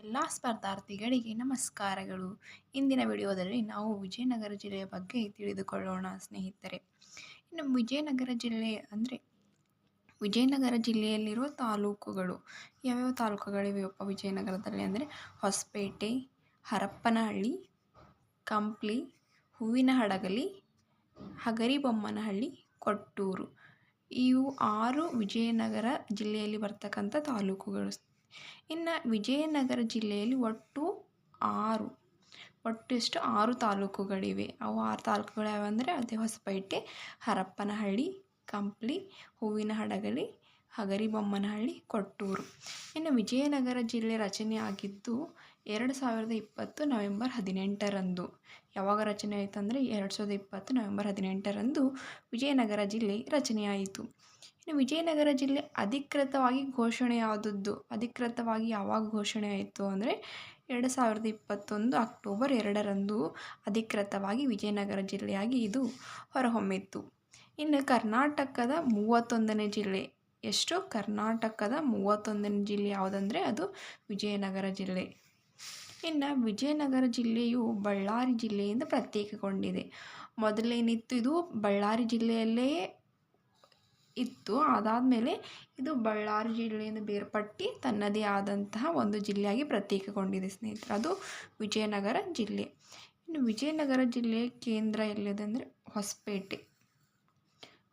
ಎಲ್ಲ ಸ್ಪರ್ಧಾರ್ಥಿಗಳಿಗೆ ನಮಸ್ಕಾರಗಳು. ಇಂದಿನ ವಿಡಿಯೋದಲ್ಲಿ ನಾವು ವಿಜಯನಗರ ಜಿಲ್ಲೆಯ ಬಗ್ಗೆ ತಿಳಿದುಕೊಳ್ಳೋಣ, ಸ್ನೇಹಿತರೆ. ಇನ್ನು ವಿಜಯನಗರ ಜಿಲ್ಲೆ ಅಂದರೆ ವಿಜಯನಗರ ಜಿಲ್ಲೆಯಲ್ಲಿರುವ ತಾಲೂಕುಗಳು. ಯಾವ್ಯಾವ ತಾಲೂಕುಗಳಿವೆಯಪ್ಪ ವಿಜಯನಗರದಲ್ಲಿ ಅಂದರೆ ಹೊಸಪೇಟೆ, ಹರಪ್ಪನಹಳ್ಳಿ, ಕಂಪ್ಲಿ ಹೂವಿನ ಹಡಗಲಿ ಹಗರಿಬೊಮ್ಮನಹಳ್ಳಿ, ಕೊಟ್ಟೂರು. ಇವು ಆರು ವಿಜಯನಗರ ಜಿಲ್ಲೆಯಲ್ಲಿ ಬರ್ತಕ್ಕಂಥ ತಾಲೂಕುಗಳು. ಇನ್ನು ವಿಜಯನಗರ ಜಿಲ್ಲೆಯಲ್ಲಿ ಒಟ್ಟು ಆರು ಒಟ್ಟು ಎಷ್ಟು ಆರು ತಾಲೂಕುಗಳಿವೆ. ಅವು ಆರು ತಾಲೂಕುಗಳು ಯಾವಂದರೆ ಅದೇ ಹೊಸಪೇಟೆ, ಹರಪ್ಪನಹಳ್ಳಿ, ಕಂಪ್ಲಿ ಹೂವಿನ ಹಡಗಲಿ ಹಗರಿಬೊಮ್ಮನಹಳ್ಳಿ, ಕೊಟ್ಟೂರು. ಇನ್ನು ವಿಜಯನಗರ ಜಿಲ್ಲೆ ರಚನೆ ಆಗಿದ್ದು ಎರಡು ಸಾವಿರದ ಇಪ್ಪತ್ತು ನವೆಂಬರ್ ಹದಿನೆಂಟರಂದು. ಯಾವಾಗ ರಚನೆ ಆಯಿತು ಅಂದರೆ ಎರಡು ಸಾವಿರದ ಇಪ್ಪತ್ತು ನವೆಂಬರ್ ಹದಿನೆಂಟರಂದು ವಿಜಯನಗರ ಜಿಲ್ಲೆ ರಚನೆಯಾಯಿತು. ಇನ್ನು ವಿಜಯನಗರ ಜಿಲ್ಲೆ ಅಧಿಕೃತವಾಗಿ ಘೋಷಣೆಯಾದದ್ದು ಅಧಿಕೃತವಾಗಿ ಯಾವಾಗ ಘೋಷಣೆ ಆಯಿತು ಅಂದರೆ ಎರಡು ಸಾವಿರದ ಇಪ್ಪತ್ತೊಂದು ಅಕ್ಟೋಬರ್ ಎರಡರಂದು ಅಧಿಕೃತವಾಗಿ ವಿಜಯನಗರ ಜಿಲ್ಲೆಯಾಗಿ ಇದು ಹೊರಹೊಮ್ಮಿತ್ತು. ಇನ್ನು ಕರ್ನಾಟಕದ ಮೂವತ್ತೊಂದನೇ ಜಿಲ್ಲೆ. ಎಷ್ಟು? ಕರ್ನಾಟಕದ ಮೂವತ್ತೊಂದನೇ ಜಿಲ್ಲೆ ಯಾವುದಂದರೆ ಅದು ವಿಜಯನಗರ ಜಿಲ್ಲೆ. ಇನ್ನು ವಿಜಯನಗರ ಜಿಲ್ಲೆಯು ಬಳ್ಳಾರಿ ಜಿಲ್ಲೆಯಿಂದ ಪ್ರತ್ಯೇಕಗೊಂಡಿದೆ. ಮೊದಲೇನಿತ್ತು ಇದು? ಬಳ್ಳಾರಿ ಜಿಲ್ಲೆಯಲ್ಲೇ ಇತ್ತು. ಅದಾದಮೇಲೆ ಇದು ಬಳ್ಳಾರಿ ಜಿಲ್ಲೆಯಿಂದ ಬೇರ್ಪಟ್ಟು ತನ್ನದೇ ಆದಂತಹ ಒಂದು ಜಿಲ್ಲೆಯಾಗಿ ಪ್ರತ್ಯೇಕಗೊಂಡಿದೆ ಸ್ನೇಹಿತರೆ. ಅದು ವಿಜಯನಗರ ಜಿಲ್ಲೆ. ಇನ್ನು ವಿಜಯನಗರ ಜಿಲ್ಲೆಯ ಕೇಂದ್ರ ಎಲ್ಲಿದೆ ಅಂದರೆ ಹೊಸಪೇಟೆ.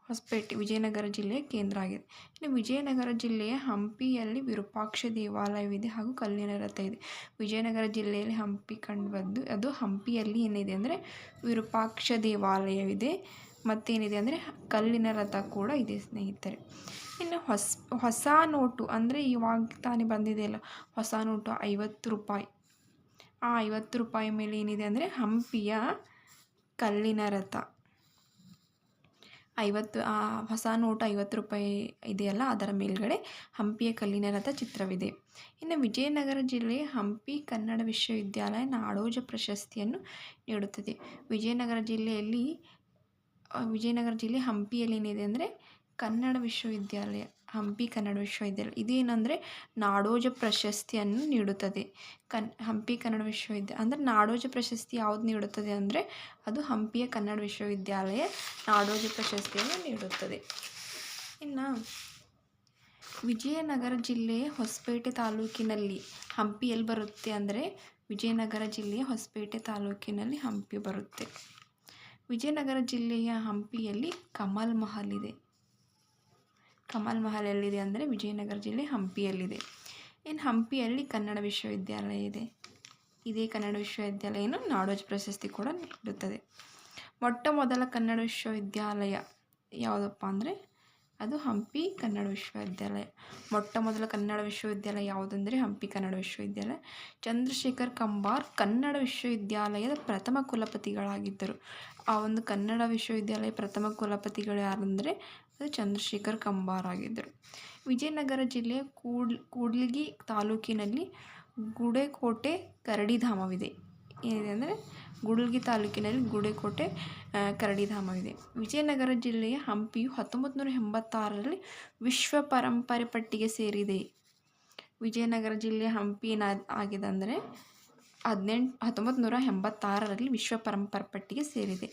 ಹೊಸಪೇಟೆ, ವಿಜಯನಗರ ಜಿಲ್ಲೆಯ ಕೇಂದ್ರ ಆಗಿದೆ. ಇನ್ನು ವಿಜಯನಗರ ಜಿಲ್ಲೆಯ ಹಂಪಿಯಲ್ಲಿ ವಿರೂಪಾಕ್ಷ ದೇವಾಲಯವಿದೆ ಹಾಗೂ ಕಲ್ಲಿನ ರಥ ಇದೆ. ವಿಜಯನಗರ ಜಿಲ್ಲೆಯಲ್ಲಿ ಹಂಪಿ ಕಂಡುಬಂದು, ಅದು ಹಂಪಿಯಲ್ಲಿ ಏನಿದೆ ಅಂದರೆ ವಿರೂಪಾಕ್ಷ ದೇವಾಲಯವಿದೆ. ಮತ್ತೇನಿದೆ ಅಂದರೆ ಕಲ್ಲಿನ ರಥ ಕೂಡ ಇದೆ ಸ್ನೇಹಿತರೆ. ಇನ್ನು ಹೊಸ ಹೊಸ ನೋಟು ಅಂದರೆ ಇವಾಗ ತಾನೇ ಬಂದಿದೆಯಲ್ಲ ಹೊಸ ನೋಟು ಐವತ್ತು ರೂಪಾಯಿ. ಆ ಐವತ್ತು ರೂಪಾಯಿ ಮೇಲೆ ಏನಿದೆ ಅಂದರೆ ಹಂಪಿಯ ಕಲ್ಲಿನ ರಥ ಐವತ್ತು, ಆ ಹೊಸ ನೋಟು ಐವತ್ತು ರೂಪಾಯಿ ಇದೆಯಲ್ಲ, ಅದರ ಮೇಲ್ಗಡೆ ಹಂಪಿಯ ಕಲ್ಲಿನ ರಥ ಚಿತ್ರವಿದೆ. ಇನ್ನು ವಿಜಯನಗರ ಜಿಲ್ಲೆ ಹಂಪಿ ಕನ್ನಡ ವಿಶ್ವವಿದ್ಯಾಲಯ ನಾಡೋಜ ಪ್ರಶಸ್ತಿಯನ್ನು ನೀಡುತ್ತದೆ. ವಿಜಯನಗರ ಜಿಲ್ಲೆಯಲ್ಲಿ, ವಿಜಯನಗರ ಜಿಲ್ಲೆ ಹಂಪಿಯಲ್ಲಿ ಏನಿದೆ ಅಂದರೆ ಕನ್ನಡ ವಿಶ್ವವಿದ್ಯಾಲಯ, ಹಂಪಿ ಕನ್ನಡ ವಿಶ್ವವಿದ್ಯಾಲಯ. ಇದೇನಂದರೆ ನಾಡೋಜ ಪ್ರಶಸ್ತಿಯನ್ನು ನೀಡುತ್ತದೆ. ಕನ್, ಹಂಪಿ ಕನ್ನಡ ವಿಶ್ವವಿದ್ಯಾಲಯ ಅಂದರೆ ನಾಡೋಜ ಪ್ರಶಸ್ತಿ ಯಾವುದು ನೀಡುತ್ತದೆ ಅಂದರೆ ಅದು ಹಂಪಿಯ ಕನ್ನಡ ವಿಶ್ವವಿದ್ಯಾಲಯ ನಾಡೋಜ ಪ್ರಶಸ್ತಿಯನ್ನು ನೀಡುತ್ತದೆ. ಇನ್ನು ವಿಜಯನಗರ ಜಿಲ್ಲೆಯ ಹೊಸಪೇಟೆ ತಾಲೂಕಿನಲ್ಲಿ ಹಂಪಿ ಎಲ್ಲಿ ಬರುತ್ತೆ ಅಂದರೆ ವಿಜಯನಗರ ಜಿಲ್ಲೆಯ ಹೊಸಪೇಟೆ ತಾಲೂಕಿನಲ್ಲಿ ಹಂಪಿ ಬರುತ್ತೆ. ವಿಜಯನಗರ ಜಿಲ್ಲೆಯ ಹಂಪಿಯಲ್ಲಿ ಕಮಲ್ ಮಹಲ್ ಇದೆ. ಕಮಲ್ ಮಹಲ್ ಎಲ್ಲಿದೆ ಅಂದರೆ ವಿಜಯನಗರ ಜಿಲ್ಲೆ ಹಂಪಿಯಲ್ಲಿದೆ. ಇನ್ನು ಹಂಪಿಯಲ್ಲಿ ಕನ್ನಡ ವಿಶ್ವವಿದ್ಯಾಲಯ ಇದೆ. ಇದೇ ಕನ್ನಡ ವಿಶ್ವವಿದ್ಯಾಲಯನು ನಾಡೋಜ್ ಪ್ರಶಸ್ತಿ ಕೂಡ ನೀಡುತ್ತದೆ. ಮೊಟ್ಟ ಮೊದಲ ಕನ್ನಡ ವಿಶ್ವವಿದ್ಯಾಲಯ ಯಾವುದಪ್ಪ ಅಂದರೆ ಅದು ಹಂಪಿ ಕನ್ನಡ ವಿಶ್ವವಿದ್ಯಾಲಯ. ಮೊಟ್ಟ ಮೊದಲ ಕನ್ನಡ ವಿಶ್ವವಿದ್ಯಾಲಯ ಯಾವುದಂದರೆ ಹಂಪಿ ಕನ್ನಡ ವಿಶ್ವವಿದ್ಯಾಲಯ. ಚಂದ್ರಶೇಖರ್ ಕಂಬಾರ್ ಕನ್ನಡ ವಿಶ್ವವಿದ್ಯಾಲಯದ ಪ್ರಥಮ ಕುಲಪತಿಗಳಾಗಿದ್ದರು. ಆ ಒಂದು ಕನ್ನಡ ವಿಶ್ವವಿದ್ಯಾಲಯ ಪ್ರಥಮ ಕುಲಪತಿಗಳು ಯಾರಂದರೆ ಚಂದ್ರಶೇಖರ್ ಕಂಬಾರ ಆಗಿದ್ದರು. ವಿಜಯನಗರ ಜಿಲ್ಲೆಯ ಕೂಡ್ ಕೂಡ್ಲಿಗಿ ತಾಲೂಕಿನಲ್ಲಿ ಗುಡೆಕೋಟೆ ಕರಡಿಧಾಮವಿದೆ ಏನಿದೆ ಅಂದರೆ ಗುಡ್ಲಗಿ ತಾಲೂಕಿನಲ್ಲಿ ಗುಡೆಕೋಟೆ ಕರಡಿಧಾಮವಿದೆ ವಿಜಯನಗರ ಜಿಲ್ಲೆಯ ಹಂಪಿಯು ಹತ್ತೊಂಬತ್ತು ನೂರ ಎಂಬತ್ತಾರರಲ್ಲಿ ವಿಶ್ವ ಪರಂಪರೆ ಪಟ್ಟಿಗೆ ಸೇರಿದೆ. ವಿಜಯನಗರ ಜಿಲ್ಲೆಯ ಹಂಪಿ ಏನಾದ ಆಗಿದೆ ಅಂದರೆ ಹದಿನೆಂಟು ಹತ್ತೊಂಬತ್ತು ನೂರ ಎಂಬತ್ತಾರರಲ್ಲಿ ವಿಶ್ವ ಪರಂಪರೆ ಪಟ್ಟಿಗೆ ಸೇರಿದೆ.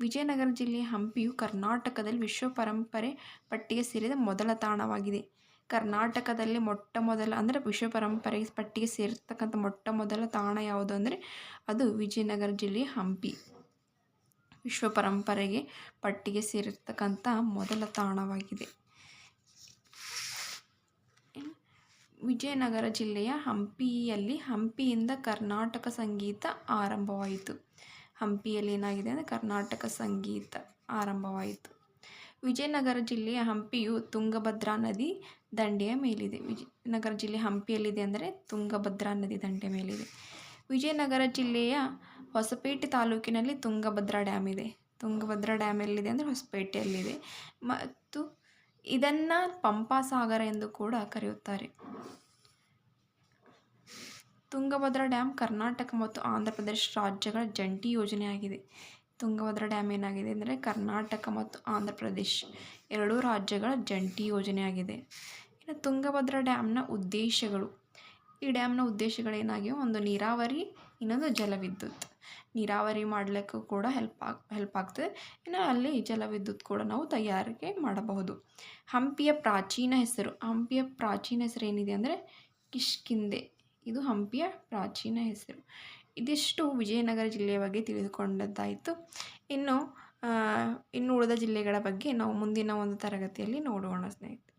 ವಿಜಯನಗರ ಜಿಲ್ಲೆಯ ಹಂಪಿಯು ಕರ್ನಾಟಕದಲ್ಲಿ ವಿಶ್ವ ಪರಂಪರೆ ಪಟ್ಟಿಗೆ ಸೇರಿದ ಮೊದಲ ತಾಣವಾಗಿದೆ. ಕರ್ನಾಟಕದಲ್ಲಿ ಮೊಟ್ಟ ಮೊದಲ ಅಂದರೆ ವಿಶ್ವ ಪರಂಪರೆ ಪಟ್ಟಿಗೆ ಸೇರಿರ್ತಕ್ಕಂಥ ಮೊಟ್ಟ ಮೊದಲ ತಾಣ ಯಾವುದು ಅಂದರೆ ಅದು ವಿಜಯನಗರ ಜಿಲ್ಲೆಯ ಹಂಪಿ. ವಿಶ್ವ ಪರಂಪರೆಗೆ ಪಟ್ಟಿಗೆ ಸೇರಿರ್ತಕ್ಕಂಥ ಮೊದಲ ತಾಣವಾಗಿದೆ. ವಿಜಯನಗರ ಜಿಲ್ಲೆಯ ಹಂಪಿಯಲ್ಲಿ ಹಂಪಿಯಿಂದ ಕರ್ನಾಟಕ ಸಂಗೀತ ಆರಂಭವಾಯಿತು. ಹಂಪಿಯಲ್ಲಿ ಏನಾಗಿದೆ ಅಂದರೆ ಕರ್ನಾಟಕ ಸಂಗೀತ ಆರಂಭವಾಯಿತು. ವಿಜಯನಗರ ಜಿಲ್ಲೆಯ ಹಂಪಿಯು ತುಂಗಭದ್ರಾ ನದಿ ದಂಡೆಯ ಮೇಲಿದೆ. ವಿಜಯನಗರ ಜಿಲ್ಲೆ ಹಂಪಿಯಲ್ಲಿದೆ ಅಂದರೆ ತುಂಗಭದ್ರಾ ನದಿ ದಂಡೆ ಮೇಲಿದೆ. ವಿಜಯನಗರ ಜಿಲ್ಲೆಯ ಹೊಸಪೇಟೆ ತಾಲೂಕಿನಲ್ಲಿ ತುಂಗಭದ್ರಾ ಡ್ಯಾಮ್ ಇದೆ. ತುಂಗಭದ್ರಾ ಡ್ಯಾಮ್ ಎಲ್ಲಿದೆ ಅಂದರೆ ಹೊಸಪೇಟೆಯಲ್ಲಿದೆ. ಮತ್ತು ಇದನ್ನು ಪಂಪಾಸಾಗರ ಎಂದು ಕೂಡ ಕರೆಯುತ್ತಾರೆ. ತುಂಗಭದ್ರಾ ಡ್ಯಾಮ್ ಕರ್ನಾಟಕ ಮತ್ತು ಆಂಧ್ರ ಪ್ರದೇಶ ರಾಜ್ಯಗಳ ಜಂಟಿ ಯೋಜನೆಯಾಗಿದೆ. ತುಂಗಭದ್ರಾ ಡ್ಯಾಮ್ ಏನಾಗಿದೆ ಅಂದರೆ ಕರ್ನಾಟಕ ಮತ್ತು ಆಂಧ್ರ ಪ್ರದೇಶ್ ಎರಡೂ ರಾಜ್ಯಗಳ ಜಂಟಿ ಯೋಜನೆಯಾಗಿದೆ. ಇನ್ನು ತುಂಗಭದ್ರಾ ಡ್ಯಾಮ್ನ ಉದ್ದೇಶಗಳು. ಈ ಡ್ಯಾಮ್ನ ಉದ್ದೇಶಗಳೇನಾಗಿವೆ ಒಂದು ನೀರಾವರಿ, ಇನ್ನೊಂದು ಜಲವಿದ್ಯುತ್. ನೀರಾವರಿ ಮಾಡಲಿಕ್ಕೂ ಕೂಡ ಹೆಲ್ಪ್ ಆಗ್ ಹೆಲ್ಪ್ ಆಗ್ತದೆ. ಇನ್ನು ಅಲ್ಲಿ ಜಲವಿದ್ಯುತ್ ಕೂಡ ನಾವು ತಯಾರಿಕೆ ಮಾಡಬಹುದು. ಹಂಪಿಯ ಪ್ರಾಚೀನ ಹೆಸರು, ಹಂಪಿಯ ಪ್ರಾಚೀನ ಹೆಸರು ಏನಿದೆ ಅಂದರೆ ಕಿಷ್ಕಿಂದೆ ಇದು ಹಂಪಿಯ ಪ್ರಾಚೀನ ಹೆಸರು. ಇದಿಷ್ಟು ವಿಜಯನಗರ ಜಿಲ್ಲೆಯ ಬಗ್ಗೆ ತಿಳಿದುಕೊಂಡದ್ದಾಯಿತು. ಇನ್ನು ಇನ್ನು ಉಳಿದ ಜಿಲ್ಲೆಗಳ ಬಗ್ಗೆ ನಾವು ಮುಂದಿನ ಒಂದು ತರಗತಿಯಲ್ಲಿ ನೋಡೋಣ ಸ್ನೇಹಿತರೆ.